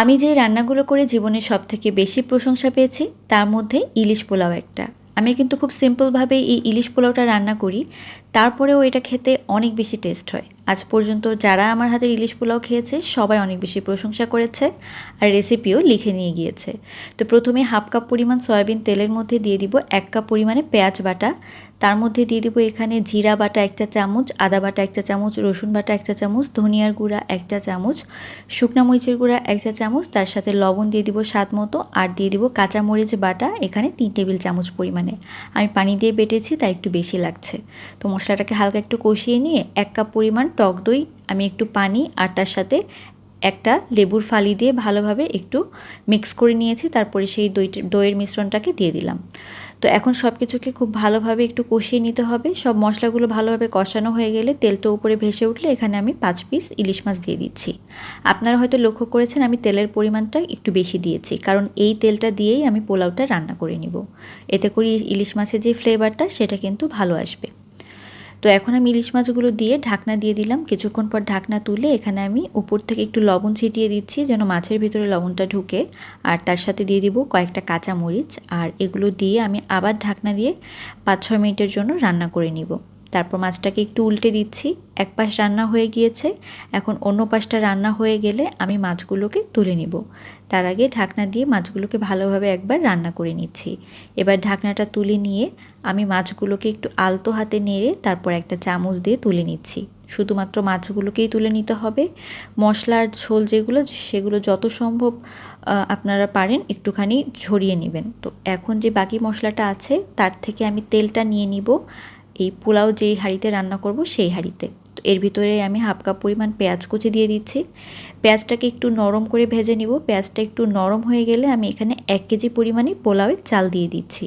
আমি যে রান্নাগুলো করে জীবনে সব থেকে বেশি প্রশংসা পেয়েছি, তার মধ্যে ইলিশ পোলাও একটা। আমি কিন্তু খুব সিম্পলভাবে এই ইলিশ পোলাওটা রান্না করি, তারপরেও এটা খেতে অনেক বেশি টেস্ট হয়। আজ পর্যন্ত যারা আমার হাতের ইলিশ পোলাও খেয়েছে, সবাই অনেক বেশি প্রশংসা করেছে আর রেসিপিও লিখে নিয়ে গিয়েছে। তো প্রথমে হাফ কাপ পরিমাণ সয়াবিন তেলের মধ্যে দিয়ে দিব এক কাপ পরিমাণে পেঁয়াজ বাটা। তার মধ্যে দিয়ে দিব এখানে জিরা বাটা এক চা চামচ, আদা বাটা এক চা চামচ, রসুন বাটা এক চা চামচ, ধনিয়ার গুঁড়া এক চা চামচ, শুকনা মরিচের গুঁড়া এক চা চামচ, তার সাথে লবণ দিয়ে দিব স্বাদ মতো আর দিয়ে দিব কাঁচা মরিচ বাটা এখানে তিন টেবিল চামচ পরিমাণে। আমি পানি দিয়ে বেটেছি, তাই একটু বেশি লাগছে। তো মশলাটাকে হালকা একটু কষিয়ে নিয়ে এক কাপ পরিমাণ টক দই, আমি একটু পানি আর তার সাথে একটা লেবুর ফালি দিয়ে ভালোভাবে একটু মিক্স করে নিয়েছি, তারপরে সেই দই দইয়ের মিশ্রণটাকে দিয়ে দিলাম। তো এখন সব কিছুকে খুব ভালোভাবে একটু কষিয়ে নিতে হবে। সব মশলাগুলো ভালোভাবে কষানো হয়ে গেলে তেলটা উপরে ভেসে উঠলে এখানে আমি পাঁচ পিস ইলিশ মাছ দিয়ে দিচ্ছি। আপনারা হয়তো লক্ষ্য করেছেন আমি তেলের পরিমাণটা একটু বেশি দিয়েছি, কারণ এই তেলটা দিয়েই আমি পোলাওটা রান্না করে নিব। এতে করে ইলিশ মাছের যে ফ্লেভারটা সেটা কিন্তু ভালো আসবে। তো এখন আমি ইলিশ মাছগুলো দিয়ে ঢাকনা দিয়ে দিলাম। কিছুক্ষণ পর ঢাকনা তুলে এখানে আমি উপর থেকে একটু লবণ ছিটিয়ে দিচ্ছি যেন মাছের ভিতরে লবণটা ঢুকে। আর তার সাথে দিয়ে দিব কয়েকটা কাঁচা মরিচ আর এগুলো দিয়ে আমি আবার ঢাকনা দিয়ে পাঁচ ছয় মিনিটের জন্য রান্না করে নিব। তারপর মাছটাকে একটু উল্টে দিচ্ছি। এক পাশ রান্না হয়ে গিয়েছে। এখন অন্য পাশটা রান্না হয়ে গেলে আমি মাছগুলোকে তুলে নিব। তার আগে ঢাকনা দিয়ে মাছগুলোকে ভালোভাবে একবার রান্না করে নিচ্ছি। এবার ঢাকনাটা তুলে নিয়ে আমি মাছগুলোকে একটু আলতো হাতে নেড়ে তারপর একটা চামচ দিয়ে তুলে নিচ্ছি। শুধুমাত্র মাছগুলোকেই তুলে নিতে হবে। মশলার ঝোল যেগুলো, সেগুলো যত সম্ভব আপনারা পারেন একটুখানি ঝরিয়ে নেবেন। তো এখন যে বাকি মশলাটা আছে, তার থেকে আমি তেলটা নিয়ে নিব। এই পোলাও যেই হাঁড়িতে রান্না করব সেই হাঁড়িতে। তো এর ভিতরে আমি হাফ কাপ পরিমাণ পেঁয়াজ কুচি দিয়ে দিচ্ছি। পেঁয়াজটাকে একটু নরম করে ভেজে নিব। পেঁয়াজটা একটু নরম হয়ে গেলে আমি এখানে এক কেজি পরিমাণে পোলাওয়ের চাল দিয়ে দিচ্ছি।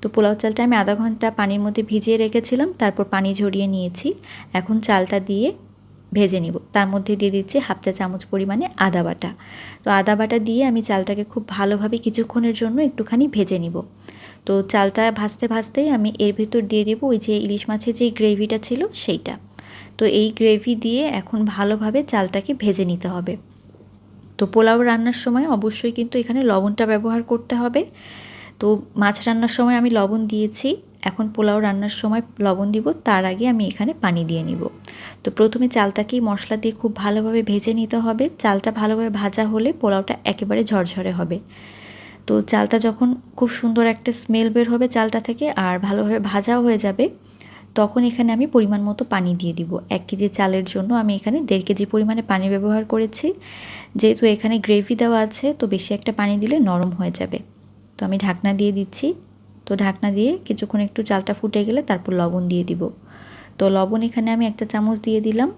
তো পোলাও চালটা আমি আধা ঘণ্টা পানির মধ্যে ভিজিয়ে রেখেছিলাম, তারপর পানি ঝরিয়ে নিয়েছি। এখন চালটা দিয়ে ভেজে নিব। তার মধ্যে দিয়ে দিচ্ছি হাফ চা চামচ পরিমাণে আদা বাটা। তো আদা বাটা দিয়ে আমি চালটাকে খুব ভালোভাবে কিছুক্ষণের জন্য একটুখানি ভেজে নিব। তো চালটা ভাজতে ভাজতেই আমি এর ভেতর দিয়ে দেবো ওই যে ইলিশ মাছের যে গ্রেভিটা ছিল সেইটা। তো এই গ্রেভি দিয়ে এখন ভালোভাবে চালটাকে ভেজে নিতে হবে। তো পোলাও রান্নার সময় অবশ্যই কিন্তু এখানে লবণটা ব্যবহার করতে হবে। তো মাছ রান্নার সময় আমি লবণ দিয়েছি। এখন পোলাও রান্নার সময় লবণ দিব, তার আগে আমি এখানে পানি দিয়ে নিব। তো প্রথমে চালটাকেই মশলা দিয়ে খুব ভালোভাবে ভেজে নিতে হবে। চালটা ভালোভাবে ভাজা হলে পোলাওটা একেবারে ঝরঝরে হবে। তো চালটা যখন খুব সুন্দর একটা স্মেল বের হবে চালটা থেকে আর ভালোভাবে ভাজাও হয়ে যাবে, তখন এখানে আমি পরিমাণ মতো পানি দিয়ে দিব। এক কেজি চালের জন্য আমি এখানে দেড় কেজি পরিমাণে পানি ব্যবহার করেছি। যেহেতু এখানে গ্রেভি দেওয়া আছে, তো বেশি একটা পানি দিলে নরম হয়ে যাবে। তো আমি ঢাকনা দিয়ে দিচ্ছি। তো ঢাকনা দিয়ে কিছুক্ষণ একটু চালটা ফুটে গেলে তারপর লবণ দিয়ে দিব। তো লবণ এখানে আমি একটা চামচ দিয়ে দিলাম।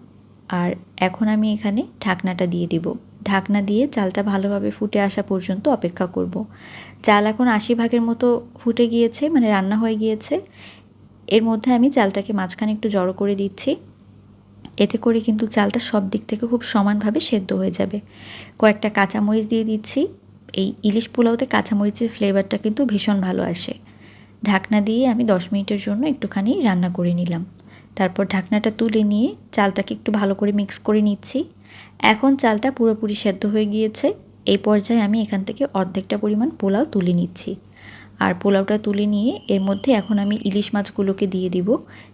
আর এখন আমি এখানে ঢাকনাটা দিয়ে দিব। ঢাকনা দিয়ে চালটা ভালোভাবে ফুটে আসা পর্যন্ত অপেক্ষা করব। চাল এখন আশি ভাগের মতো ফুটে গিয়েছে মানে রান্না হয়ে গিয়েছে। এর মধ্যে আমি চালটাকে মাঝখানে একটু জড়ো করে দিচ্ছি। এতে করে কিন্তু চালটা সব দিক থেকে খুব সমানভাবে সেদ্ধ হয়ে যাবে। কয়েকটা কাঁচামরিচ দিয়ে দিচ্ছি। এই ইলিশ পোলাওতে কাঁচামরিচের ফ্লেভারটা কিন্তু ভীষণ ভালো আসে। ঢাকনা দিয়ে আমি দশ মিনিটের জন্য একটুখানি রান্না করে নিলাম। তারপর ঢাকনাটা তুলে নিয়ে চালটাকে একটু ভালো করে মিক্স করে নিচ্ছি। এখন চালটা পুরোপুরি সেদ্ধ হয়ে গিয়েছে। এই পর্যায়ে আমি এখান থেকে অর্ধেকটা পরিমাণ পোলাও তুলে নিচ্ছি। আর পোলাওটা তুলে নিয়ে এর মধ্যে এখন আমি ইলিশ মাছগুলোকে দিয়ে দিব।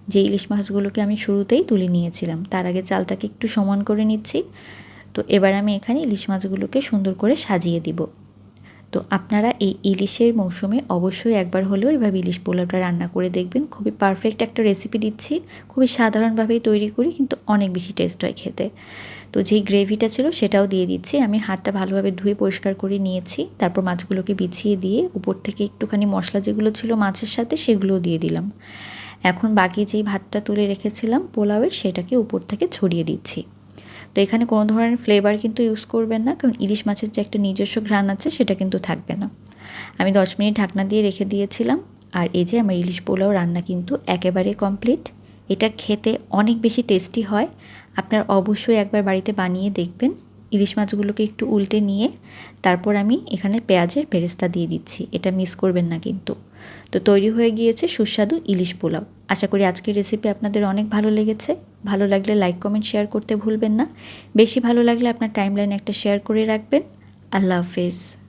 যে ইলিশ মাছগুলোকে আমি শুরুতেই তুলে নিয়েছিলাম, তার আগে চালটাকে একটু সমান করে নিচ্ছি। তো এবার আমি এখানে ইলিশ মাছগুলোকে সুন্দর করে সাজিয়ে দিব। তো আপনারা এই ইলিশের মৌসুমে অবশ্যই একবার হলেও এভাবে ইলিশ পোলাওটা রান্না করে দেখবেন। খুবই পারফেক্ট একটা রেসিপি দিচ্ছি। খুবই সাধারণভাবেই তৈরি করি, কিন্তু অনেক বেশি টেস্ট হয় খেতে। তো যেই গ্রেভিটা ছিল সেটাও দিয়ে দিচ্ছি। আমি হাতটা ভালোভাবে ধুয়ে পরিষ্কার করে নিয়েছি। তারপর মাছগুলোকে বিছিয়ে দিয়ে উপর থেকে একটুখানি মশলা যেগুলো ছিল মাছের সাথে সেগুলোও দিয়ে দিলাম। এখন বাকি যেই ভাতটা তুলে রেখেছিলাম পোলাওয়ের, সেটাকে উপর থেকে ছড়িয়ে দিচ্ছি। তো এখানে কোনো ধরনের ফ্লেভার কিন্তু ইউজ করবেন না, কারণ ইলিশ মাছের যে একটা নিজস্ব ঘ্রাণ আছে সেটা কিন্তু থাকবে না। আমি দশ মিনিট ঢাকনা দিয়ে রেখে দিয়েছিলাম, আর এই যে আমার ইলিশ পোলাও রান্না কিন্তু একেবারে কমপ্লিট এটা খেতে অনেক বেশি টেস্টি হয়। আপনার অবশ্যই একবার বাড়িতে বানিয়ে দেখবেন। ইলিশ মাছগুলোকে একটু উল্টে নিয়ে তারপর আমি এখানে পেঁয়াজের ভেরেস্তা দিয়ে দিচ্ছি। এটা মিস করবেন না কিন্তু। তো তৈরি হয়ে গিয়েছে সুস্বাদু ইলিশ পোলাও। আশা করি আজকের রেসিপি আপনাদের অনেক ভালো লেগেছে। ভালো লাগলে লাইক কমেন্ট শেয়ার করতে ভুলবেন না। বেশি ভালো লাগলে আপনার টাইমলাইনে একটা শেয়ার করে রাখবেন। আল্লাহ হাফেজ।